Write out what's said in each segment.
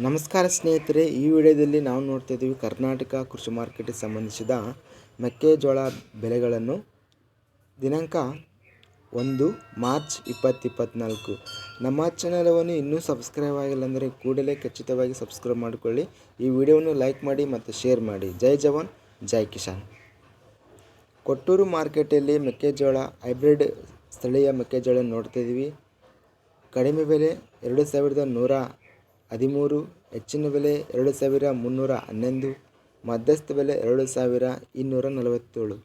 ನಮಸ್ಕಾರ ಸ್ನೇಹಿತರೆ, ಈ ವಿಡಿಯೋದಲ್ಲಿ ನಾವು ನೋಡ್ತಾ ಇದ್ದೀವಿ ಕರ್ನಾಟಕ ಕೃಷಿ ಮಾರ್ಕೆಟ್ಗೆ ಸಂಬಂಧಿಸಿದ ಮೆಕ್ಕೆಜೋಳ ಬೆಲೆಗಳನ್ನು ದಿನಾಂಕ ಒಂದು ಮಾರ್ಚ್ ಇಪ್ಪತ್ತು ಇಪ್ಪತ್ತ್ನಾಲ್ಕು ನಮ್ಮ ಚಾನಲವನ್ನು ಇನ್ನೂ ಸಬ್ಸ್ಕ್ರೈಬ್ ಆಗಿಲ್ಲ ಅಂದರೆ ಕೂಡಲೇ ಖಚಿತವಾಗಿ ಸಬ್ಸ್ಕ್ರೈಬ್ ಮಾಡಿಕೊಳ್ಳಿ. ಈ ವಿಡಿಯೋವನ್ನು ಲೈಕ್ ಮಾಡಿ ಮತ್ತು ಶೇರ್ ಮಾಡಿ. ಜೈ ಜವಾನ್, ಜೈ ಕಿಸಾನ್. ಕೊಟ್ಟೂರು ಮಾರ್ಕೆಟಲ್ಲಿ ಮೆಕ್ಕೆಜೋಳ ಹೈಬ್ರಿಡ್ ಸ್ಥಳೀಯ ಮೆಕ್ಕೆಜೋಳ ನೋಡ್ತಾ ಇದ್ದೀವಿ. ಕಡಿಮೆ ಬೆಲೆ ಎರಡು ಸಾವಿರದ ನೂರ ಹದಿಮೂರು, ಹೆಚ್ಚಿನ ಬೆಲೆ ಎರಡು ಸಾವಿರ ಮುನ್ನೂರ ಹನ್ನೊಂದು, ಮಧ್ಯಸ್ಥ ಬೆಲೆ ಎರಡು ಸಾವಿರ ಇನ್ನೂರ ನಲವತ್ತೇಳು.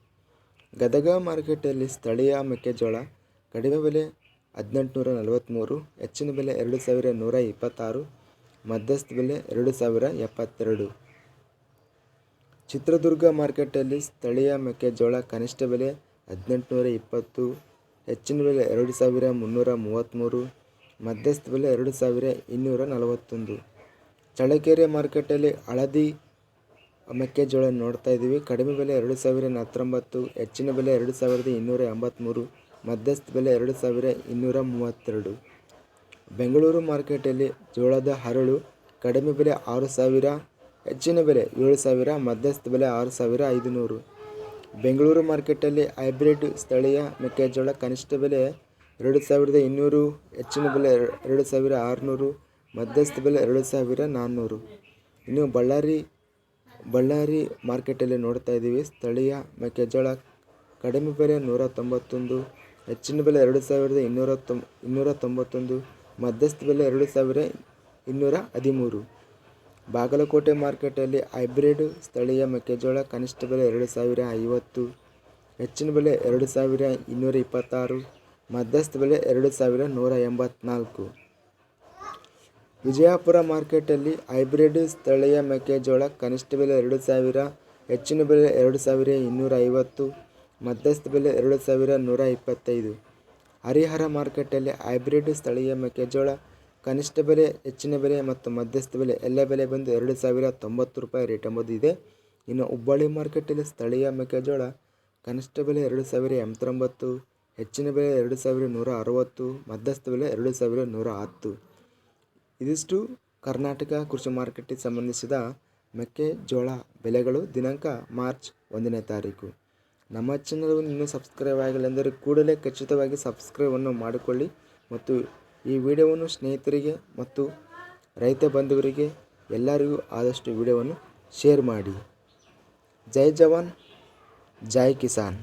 ಗದಗ ಮಾರುಕಟ್ಟೆಯಲ್ಲಿ ಸ್ಥಳೀಯ ಮೆಕ್ಕೆಜೋಳ, ಕಡಿಮೆ ಬೆಲೆ ಹದಿನೆಂಟುನೂರ ನಲವತ್ತ್ಮೂರು ಹೆಚ್ಚಿನ ಬೆಲೆ ಎರಡು ಸಾವಿರ ನೂರ ಇಪ್ಪತ್ತಾರು, ಮಧ್ಯಸ್ಥ ಬೆಲೆ ಎರಡು ಸಾವಿರ ಎಪ್ಪತ್ತೆರಡು. ಚಿತ್ರದುರ್ಗ ಮಾರ್ಕೆಟಲ್ಲಿ ಸ್ಥಳೀಯ ಮೆಕ್ಕೆಜೋಳ ಕನಿಷ್ಠ ಬೆಲೆ ಹದಿನೆಂಟುನೂರ ಇಪ್ಪತ್ತು, ಹೆಚ್ಚಿನ ಬೆಲೆ ಎರಡು ಸಾವಿರ ಮುನ್ನೂರ ಮೂವತ್ತ್ಮೂರು ಮಧ್ಯಸ್ಥ ಬೆಲೆ ಎರಡು ಸಾವಿರ ಇನ್ನೂರ ನಲವತ್ತೊಂದು. ಚಳ್ಳಕೆರೆ ಮಾರ್ಕೆಟಲ್ಲಿ ಹಳದಿ ಮೆಕ್ಕೆಜೋಳ ನೋಡ್ತಾ ಇದ್ದೀವಿ. ಕಡಿಮೆ ಬೆಲೆ ಎರಡು ಸಾವಿರ ಹತ್ತೊಂಬತ್ತು, ಹೆಚ್ಚಿನ ಬೆಲೆ ಎರಡು ಸಾವಿರದ ಇನ್ನೂರ ಎಂಬತ್ತ್ಮೂರು ಮಧ್ಯಸ್ಥ ಬೆಲೆ ಎರಡು ಸಾವಿರ ಇನ್ನೂರ ಮೂವತ್ತೆರಡು. ಬೆಂಗಳೂರು ಮಾರ್ಕೆಟಲ್ಲಿ ಜೋಳದ ಹರಳು ಕಡಿಮೆ ಬೆಲೆ ಆರು ಸಾವಿರ, ಹೆಚ್ಚಿನ ಬೆಲೆ ಏಳು ಸಾವಿರ, ಮಧ್ಯಸ್ಥ ಬೆಲೆ ಆರು ಸಾವಿರ ಐದುನೂರು. ಬೆಂಗಳೂರು ಮಾರ್ಕೆಟಲ್ಲಿ ಹೈಬ್ರಿಡ್ ಸ್ಥಳೀಯ ಮೆಕ್ಕೆಜೋಳ ಕನಿಷ್ಠ ಬೆಲೆ ಎರಡು ಸಾವಿರದ ಇನ್ನೂರು, ಹೆಚ್ಚಿನ ಬೆಲೆ ಎರಡು ಸಾವಿರ ಆರುನೂರು, ಮಧ್ಯಸ್ಥ ಬೆಲೆ ಎರಡು ಸಾವಿರ ನಾನ್ನೂರು. ಇನ್ನು ಬಳ್ಳಾರಿ ಬಳ್ಳಾರಿ ಮಾರ್ಕೆಟಲ್ಲಿ ನೋಡ್ತಾ ಇದ್ದೀವಿ. ಸ್ಥಳೀಯ ಮೆಕ್ಕೆಜೋಳ ಕಡಿಮೆ ಬೆಲೆ ನೂರ ತೊಂಬತ್ತೊಂದು ಹೆಚ್ಚಿನ ಬೆಲೆ ಎರಡು ಸಾವಿರದ ಇನ್ನೂರ ತೊಂ ಇನ್ನೂರ ತೊಂಬತ್ತೊಂದು ಮಧ್ಯಸ್ಥ ಬೆಲೆ ಎರಡು ಸಾವಿರ ಇನ್ನೂರ ಹದಿಮೂರು ಬಾಗಲಕೋಟೆ ಮಾರ್ಕೆಟಲ್ಲಿ ಹೈಬ್ರಿಡ್ ಸ್ಥಳೀಯ ಮೆಕ್ಕೆಜೋಳ ಕನಿಷ್ಠ ಬೆಲೆ ಎರಡು ಸಾವಿರ ಐವತ್ತು, ಹೆಚ್ಚಿನ ಬೆಲೆ ಎರಡು ಸಾವಿರ ಇನ್ನೂರ ಇಪ್ಪತ್ತಾರು ಮಧ್ಯಸ್ಥ ಬೆಲೆ ಎರಡು ಸಾವಿರ ನೂರ ಎಂಬತ್ನಾಲ್ಕು. ವಿಜಯಪುರ ಮಾರ್ಕೆಟಲ್ಲಿ ಹೈಬ್ರಿಡ್ ಸ್ಥಳೀಯ ಮೆಕ್ಕೆಜೋಳ ಕನಿಷ್ಠ ಬೆಲೆ ಎರಡು ಸಾವಿರ, ಹೆಚ್ಚಿನ ಬೆಲೆ ಎರಡು ಸಾವಿರ ಇನ್ನೂರ ಐವತ್ತು, ಮಧ್ಯಸ್ಥ ಬೆಲೆ ಎರಡು ಸಾವಿರ ನೂರ ಇಪ್ಪತ್ತೈದು. ಹರಿಹರ ಮಾರ್ಕೆಟಲ್ಲಿ ಹೈಬ್ರಿಡ್ ಸ್ಥಳೀಯ ಮೆಕ್ಕೆಜೋಳ ಕನಿಷ್ಠ ಬೆಲೆ, ಹೆಚ್ಚಿನ ಬೆಲೆ ಮತ್ತು ಮಧ್ಯಸ್ಥ ಬೆಲೆ ಎಲ್ಲ ಬೆಲೆ ಬಂದು ಎರಡು ಸಾವಿರ ತೊಂಬತ್ತು ರೂಪಾಯಿ ರೇಟ್ ಎಂಬುದು ಇದೆ. ಇನ್ನು ಹುಬ್ಬಳ್ಳಿ ಮಾರ್ಕೆಟಲ್ಲಿ ಸ್ಥಳೀಯ ಮೆಕ್ಕೆಜೋಳ ಕನಿಷ್ಠ ಬೆಲೆ ಎರಡು ಸಾವಿರ ಎಂಬತ್ತೊಂಬತ್ತು ಹೆಚ್ಚಿನ ಬೆಲೆ ಎರಡು ಸಾವಿರ ನೂರ ಅರವತ್ತು ಮಧ್ಯಸ್ಥ ಬೆಲೆ ಎರಡು ಸಾವಿರ ನೂರ ಹತ್ತು ಇದಿಷ್ಟು ಕರ್ನಾಟಕ ಕೃಷಿ ಮಾರುಕಟ್ಟೆಗೆ ಸಂಬಂಧಿಸಿದ ಮೆಕ್ಕೆಜೋಳ ಬೆಲೆಗಳು ದಿನಾಂಕ ಮಾರ್ಚ್ ಒಂದನೇ ತಾರೀಕು. ನಮ್ಮ ಚಾನಲನ್ನು ಇನ್ನೂ ಸಬ್ಸ್ಕ್ರೈಬ್ ಆಗಿಲ್ಲ ಎಂದರೆ ಕೂಡಲೇ ಖಚಿತವಾಗಿ ಸಬ್ಸ್ಕ್ರೈಬನ್ನು ಮಾಡಿಕೊಳ್ಳಿ ಮತ್ತು ಈ ವಿಡಿಯೋವನ್ನು ಸ್ನೇಹಿತರಿಗೆ ಮತ್ತು ರೈತ ಬಂಧುವರಿಗೆ ಎಲ್ಲರಿಗೂ ಆದಷ್ಟು ವಿಡಿಯೋವನ್ನು ಶೇರ್ ಮಾಡಿ. ಜೈ ಜವಾನ್, ಜೈ ಕಿಸಾನ್.